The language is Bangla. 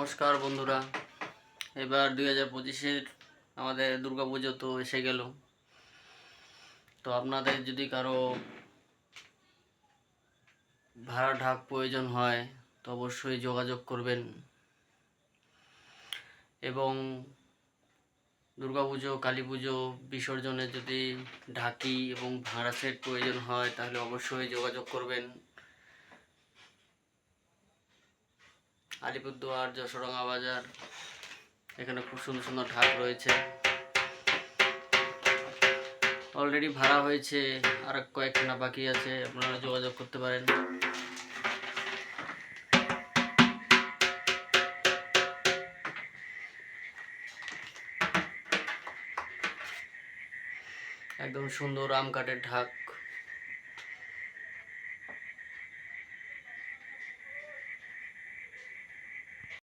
নমস্কার বন্ধুরা। এবার দুই হাজার পঁচিশের আমাদের দুর্গাপুজো তো এসে গেল। তো আপনাদের যদি কারও ভাড়া ঢাক প্রয়োজন হয়, তো অবশ্যই যোগাযোগ করবেন। এবং দুর্গাপুজো কালী পুজো বিসর্জনে যদি ঢাকি এবং ভাড়া সেট প্রয়োজন হয়, তাহলে অবশ্যই যোগাযোগ করবেন। আলিপুরদুয়ার, যশোরঙ্গা বাজার, এখানে খুব সুন্দর সুন্দর ঢাক রয়েছে। অলরেডি ভাড়া হয়েছে, আর কয়েকখানা বাকি আছে, আপনারা যোগাযোগ করতে পারেন। একদম সুন্দর আম কাঠের ঢাক।